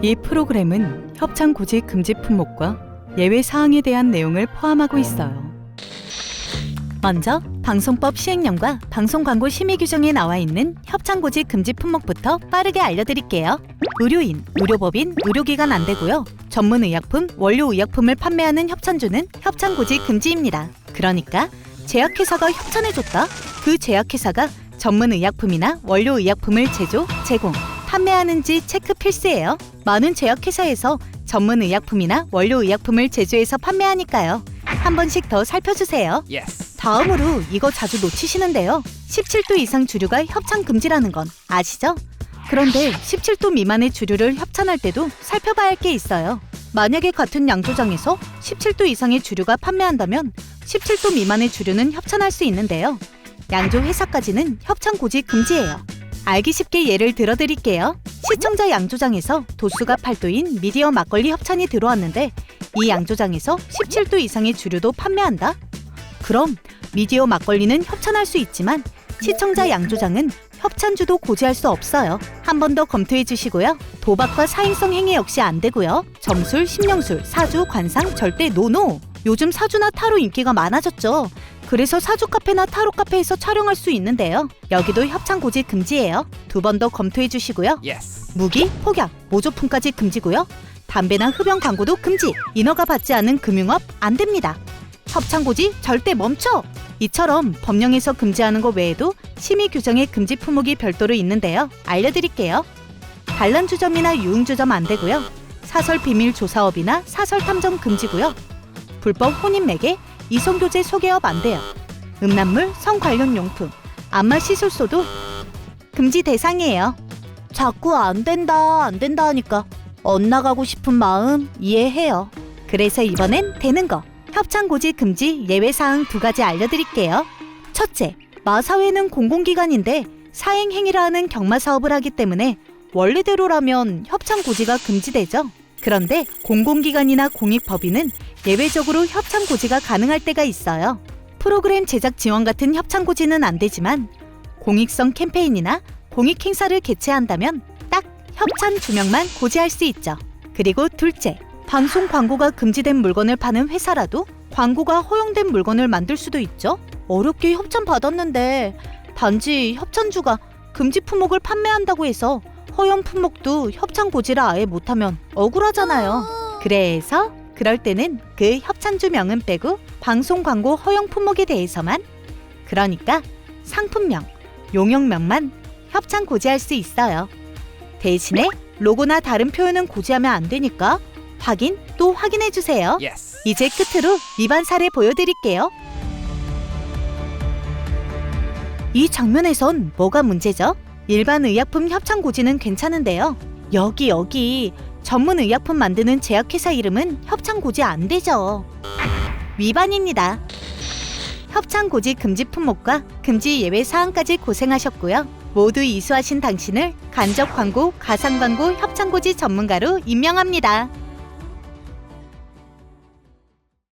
이 프로그램은 협찬 고지 금지 품목과 예외 사항에 대한 내용을 포함하고 있어요. 먼저 방송법 시행령과 방송 광고 심의 규정에 나와 있는 협찬 고지 금지 품목부터 빠르게 알려드릴게요. 의료인, 의료법인, 의료기관 안 되고요. 전문 의약품, 원료 의약품을 판매하는 협찬주는 협찬 고지 금지입니다. 그러니까 제약회사가 협찬해줬다? 그 제약회사가 전문 의약품이나 원료 의약품을 제조, 제공, 판매하는지 체크 필수예요. 많은 제약회사에서 전문 의약품이나 원료 의약품을 제조해서 판매하니까요. 한 번씩 더 살펴주세요. Yes. 다음으로 이거 자주 놓치시는데요. 17도 이상 주류가 협찬 금지라는 건 아시죠? 그런데 17도 미만의 주류를 협찬할 때도 살펴봐야 할 게 있어요. 만약에 같은 양조장에서 17도 이상의 주류가 판매한다면 17도 미만의 주류는 협찬할 수 있는데요. 양조 회사까지는 협찬 고지 금지예요. 알기 쉽게 예를 들어드릴게요. 시청자 양조장에서 도수가 8도인 미디어 막걸리 협찬이 들어왔는데 이 양조장에서 17도 이상의 주류도 판매한다? 그럼 미디어 막걸리는 협찬할 수 있지만 시청자 양조장은 협찬주도 고지할 수 없어요. 한 번 더 검토해 주시고요. 도박과 사행성 행위 역시 안 되고요. 점술, 심령술, 사주, 관상 절대 노노. 요즘 사주나 타로 인기가 많아졌죠. 그래서 사주 카페나 타로 카페에서 촬영할 수 있는데요. 여기도 협찬 고지 금지예요. 두 번 더 검토해 주시고요. Yes. 무기, 폭약, 모조품까지 금지고요. 담배나 흡연 광고도 금지. 인허가 받지 않은 금융업 안 됩니다. 협찬 고지 절대 멈춰. 이처럼 법령에서 금지하는 것 외에도 심의 규정에 금지 품목이 별도로 있는데요. 알려드릴게요. 반란주점이나 유흥주점 안 되고요. 사설 비밀 조사업이나 사설 탐정 금지고요. 불법 혼인 매개, 이성교제 소개업 안 돼요. 음란물, 성 관련 용품, 안마 시술소도 금지 대상이에요. 자꾸 안 된다, 안 된다 하니까 엇나가고 싶은 마음 이해해요. 그래서 이번엔 되는 거. 협찬 고지 금지 예외 사항 두 가지 알려드릴게요. 첫째, 마사회는 공공기관인데 사행 행위라 하는 경마 사업을 하기 때문에 원래대로라면 협찬 고지가 금지되죠. 그런데 공공기관이나 공익법인은 예외적으로 협찬 고지가 가능할 때가 있어요. 프로그램 제작 지원 같은 협찬 고지는 안 되지만 공익성 캠페인이나 공익 행사를 개최한다면 딱 협찬 주명만 고지할 수 있죠. 그리고 둘째, 방송 광고가 금지된 물건을 파는 회사라도 광고가 허용된 물건을 만들 수도 있죠. 어렵게 협찬 받았는데 단지 협찬주가 금지 품목을 판매한다고 해서 허용 품목도 협찬 고지를 아예 못하면 억울하잖아요. 그래서 그럴 때는 그 협찬주 명은 빼고 방송 광고 허용 품목에 대해서만 그러니까 상품명, 용역명만 협찬 고지할 수 있어요. 대신에 로고나 다른 표현은 고지하면 안 되니까 확인 또 확인해 주세요. Yes. 이제 끝으로 위반 사례 보여드릴게요. 이 장면에선 뭐가 문제죠? 일반 의약품 협찬 고지는 괜찮은데요. 여기 여기 전문 의약품 만드는 제약회사 이름은 협찬 고지 안 되죠. 위반입니다. 협찬 고지 금지 품목과 금지 예외 사항까지 고생하셨고요. 모두 이수하신 당신을 간접 광고, 가상 광고, 협찬 고지 전문가로 임명합니다.